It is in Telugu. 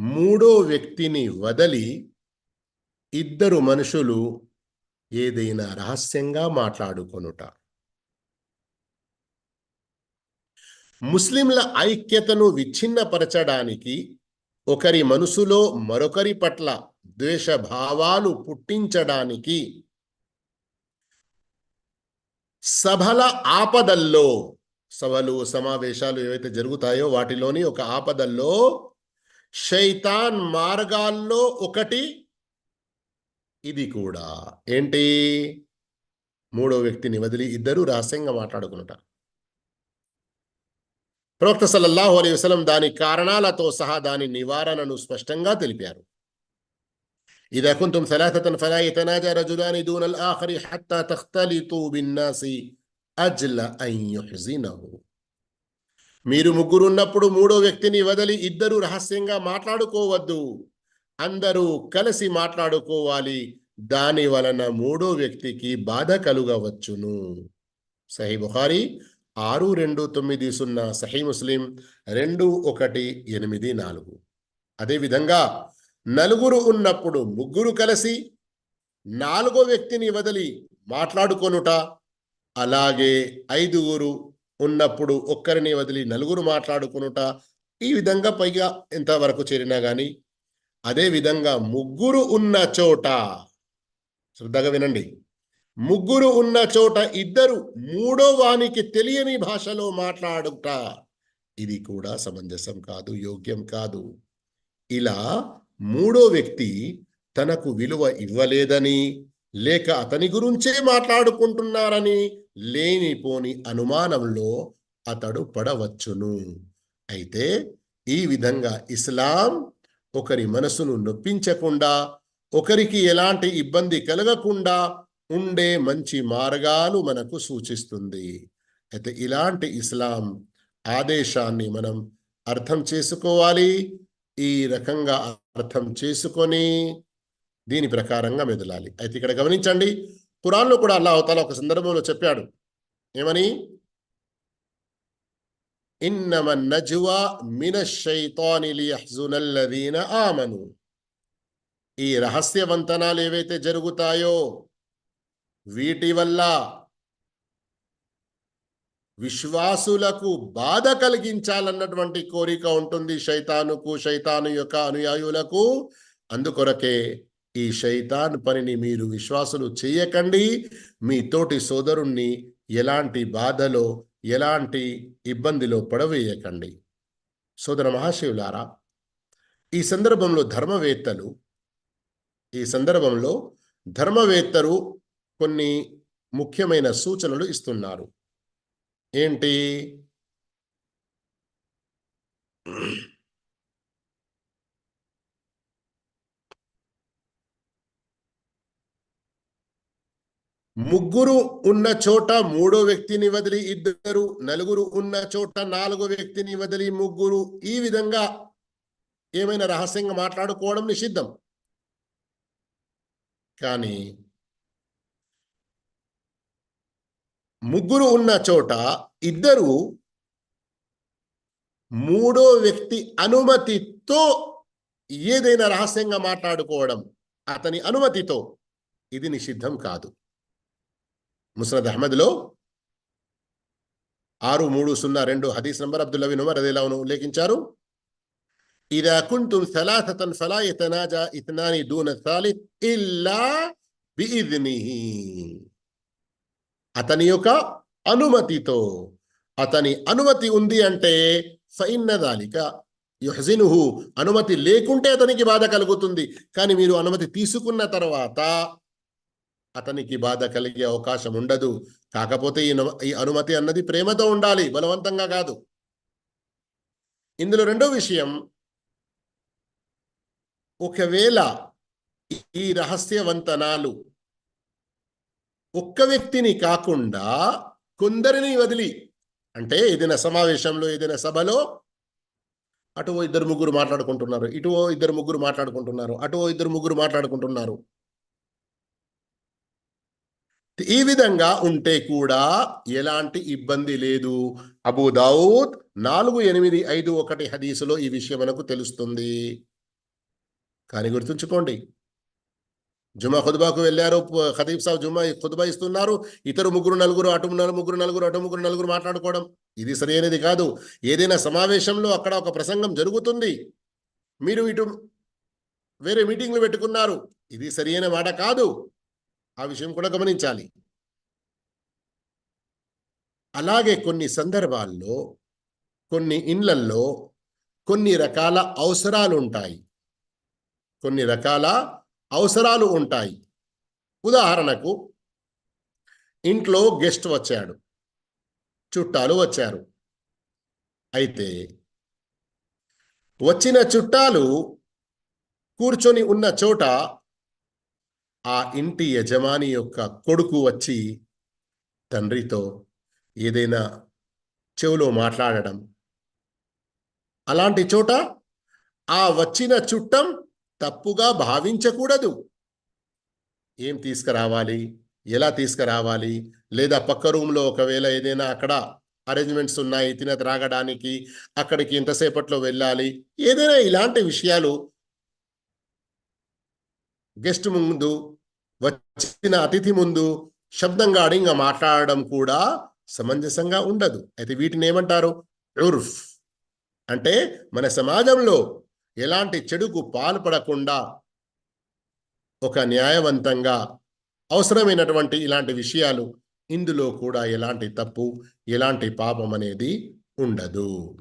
మూడో వ్యక్తిని వదలి ఇద్దరు మనుషులు ఏదైనా రహస్యంగా మాట్లాడుకొనుట. ముస్లింల ఐక్యతను విచ్ఛిన్నపరచడానికి ఒకరి మనసులో మరొకరి పట్ల ద్వేషభావాలు పుట్టించడానికి సభల ఆపదల్లో సభలు సమావేశాలు ఏవైతే జరుగుతాయో వాటిలోని ఒక ఆపదల్లో శైతాన్ మార్గాల్లో ఒకటి ఇది కూడా ఏంటి మూడో వ్యక్తిని వదిలి ఇద్దరు రహస్యంగా మాట్లాడుకున్నట ప్రవక్త సల్లల్లాహు అలైహి వసల్లం దాని కారణాలతో సహా దాని నివారణను స్పష్టంగా తెలిపారు إذا كنتم ثلاثة فلا يتناجى رجلان دون الآخر حتى تختلطوا بالناس أجل أن يحزنه మీరు ముగ్గురు ఉన్నప్పుడు మూడో వ్యక్తిని వదిలి ఇద్దరు రహస్యంగా మాట్లాడుకోవద్దు. అందరూ కలిసి మాట్లాడుకోవాలి. దాని వలన మూడో వ్యక్తికి బాధ కలుగవచ్చును. సహీ బుహారి ఆరు రెండు తొమ్మిది సున్నా సహీ ముస్లిం రెండు ఒకటి ఎనిమిది నాలుగు. అదేవిధంగా నలుగురు ఉన్నప్పుడు ముగ్గురు కలిసి నాలుగో వ్యక్తిని వదిలి మాట్లాడుకొనుట అలాగే ఐదుగురు ఉన్నప్పుడు ఒక్కరిని వదిలి నలుగురు మాట్లాడుకునుట ఈ విధంగా పైగా ఎంతవరకు చేరినా కానీ అదే విధంగా ముగ్గురు ఉన్న చోట శ్రద్ధగా వినండి. ముగ్గురు ఉన్న చోట ఇద్దరు మూడో వానికి తెలియని భాషలో మాట్లాడుట ఇది కూడా సమంజసం కాదు యోగ్యం కాదు. ఇలా మూడో వ్యక్తి తనకు విలువ ఇవ్వలేదని లేక అతని గురించే మాట్లాడుకుంటున్నారని లేనిపోని అనుమానంలో అతడు పడవచ్చును. అయితే ఈ విధంగా ఇస్లాం ఒకరి మనసును నొప్పించకుండా ఒకరికి ఎలాంటి ఇబ్బంది కలగకుండా ఉండే మంచి మార్గాలు మనకు సూచిస్తుంది. అయితే ఇలాంటి ఇస్లాం ఆదేశాన్ని మనం అర్థం చేసుకోవాలి. ఈ రకంగా అర్థం చేసుకొని దీని ప్రకారంగా మెదలాలి. అయితే ఇక్కడ గమనించండి ఖురాన్లో కూడా అల్లా అవతాల ఒక సందర్భంలో చెప్పాడు. ఏమని? ఇన్నమ మిన ఆమను. ఈ రహస్యవంతనాలు ఏవైతే జరుగుతాయో వీటి వల్ల విశ్వాసులకు బాధ కలిగించాలన్నటువంటి కోరిక ఉంటుంది శైతానుకు శైతాను యొక్క అనుయాయులకు. అందుకొరకే ఈ శైతాన్ పనిని మీరు విశ్వాసులు చేయకండి. మీ తోటి సోదరుణ్ణి ఎలాంటి బాధలో ఎలాంటి ఇబ్బందిలో పడవేయకండి. సోదర మహాశివులారా ఈ సందర్భంలో ధర్మవేత్తలు ఈ సందర్భంలో ధర్మవేత్తలు కొన్ని ముఖ్యమైన సూచనలు ఇస్తున్నారు. ఏంటి? ముగ్గురు ఉన్న చోట మూడో వ్యక్తిని వదిలి ఇద్దరు నలుగురు ఉన్న చోట నాలుగో వ్యక్తిని వదిలి ముగ్గురు. ఈ విధంగా ఏమైనా రహస్యంగా మాట్లాడుకోవడం నిషిద్ధం. కానీ ముగ్గురు ఉన్న చోట ఇద్దరు మూడో వ్యక్తి అనుమతితో ఏదైనా రహస్యంగా మాట్లాడుకోవడం అతని అనుమతితో ఇది నిషిద్ధం కాదు. ముసరద్ అహ్మద్లో ఆరు మూడు సున్నా రెండు హదీస్ నంబర్ అబ్దుల్లా బిన్ ఉమర్ ఉల్లేఖించారు. ఇదా కుంతుం సలాసతన్ ఫలా ఇతనాజా ఇత్నాని దూన సాలిత్ ఇల్లా బిఇద్నిహి అతని యొక్క అనుమతితో అతని అనుమతి ఉంది అంటే ఫైన్నదాలిక యుహజినుహు. అనుమతి లేకుంటే అతనికి బాధ కలుగుతుంది. కానీ మీరు అనుమతి తీసుకున్న తర్వాత అతనికి బాధ కలిగే అవకాశం ఉండదు. కాకపోతే ఈ ఈ అనుమతి అన్నది ప్రేమతో ఉండాలి బలవంతంగా కాదు. ఇందులో రెండో విషయం ఒకవేళ ఈ రహస్యవంతనాలు ఒక్క వ్యక్తిని కాకుండా కొందరిని వదిలి అంటే ఏదైనా సమావేశంలో ఏదైనా సభలో అటువో ఇద్దరు ముగ్గురు మాట్లాడుకుంటున్నారు ఇటువో ఇద్దరు ముగ్గురు మాట్లాడుకుంటున్నారు అటు ఓ ఇద్దరు ముగ్గురు మాట్లాడుకుంటున్నారు ఈ విధంగా ఉంటే కూడా ఎలాంటి ఇబ్బంది లేదు. అబూ దౌద్ నాలుగు ఎనిమిది ఐదు ఒకటి హదీసులో ఈ విషయం మనకు తెలుస్తుంది. కానీ గుర్తుంచుకోండి. జుమా ఖుద్బాకు వెళ్ళారు ఖదీఫ్ సాబ్ జుమా ఖుద్బా ఇస్తున్నారు. ఇతరు ముగ్గురు నలుగురు అటు ముగ్గురు నలుగురు అటు ముగ్గురు నలుగురు మాట్లాడుకోవడం ఇది సరైనది కాదు. ఏదైనా సమావేశంలో అక్కడ ఒక ప్రసంగం జరుగుతుంది. మీరు ఇటు వేరే మీటింగ్లు పెట్టుకున్నారు. ఇది సరైన మాట కాదు. ఆ విషయం కూడా గమనించాలి. అలాగే కొన్ని సందర్భాల్లో కొన్ని ఇండ్లల్లో కొన్ని రకాల అవసరాలు ఉంటాయి. కొన్ని రకాల అవసరాలు ఉంటాయి. ఉదాహరణకు ఇంట్లో గెస్ట్ వచ్చాడు. చుట్టాలు వచ్చారు. అయితే వచ్చిన చుట్టాలు కూర్చొని ఉన్న చోట ఆ ఇంటి యజమాని యొక్క కొడుకు వచ్చి తండ్రితో ఏదైనా చెవులో మాట్లాడడం. అలాంటి చోట ఆ వచ్చిన చుట్టం తప్పుగా భావించకూడదు. ఏం తీసుకురావాలి? ఎలా తీసుకురావాలి? లేదా పక్క రూమ్లో ఒకవేళ ఏదైనా అక్కడ అరేంజ్మెంట్స్ ఉన్నాయి తిన త్రాగడానికి అక్కడికి ఎంతసేపట్లో వెళ్ళాలి. ఏదైనా ఇలాంటి విషయాలు గెస్ట్ ముందు వచ్చిన అతిథి ముందు శబ్దంగా అడింగా మాట్లాడడం కూడా సమంజసంగా ఉండదు. అయితే వీటిని ఏమంటారు? ఉర్ఫ్. అంటే మన సమాజంలో ఎలాంటి చెడుకు పాల్పడకుండా ఒక న్యాయవంతంగా అవసరమైనటువంటి ఇలాంటి విషయాలు ఇందులో కూడా ఎలాంటి తప్పు ఎలాంటి పాపం అనేది ఉండదు.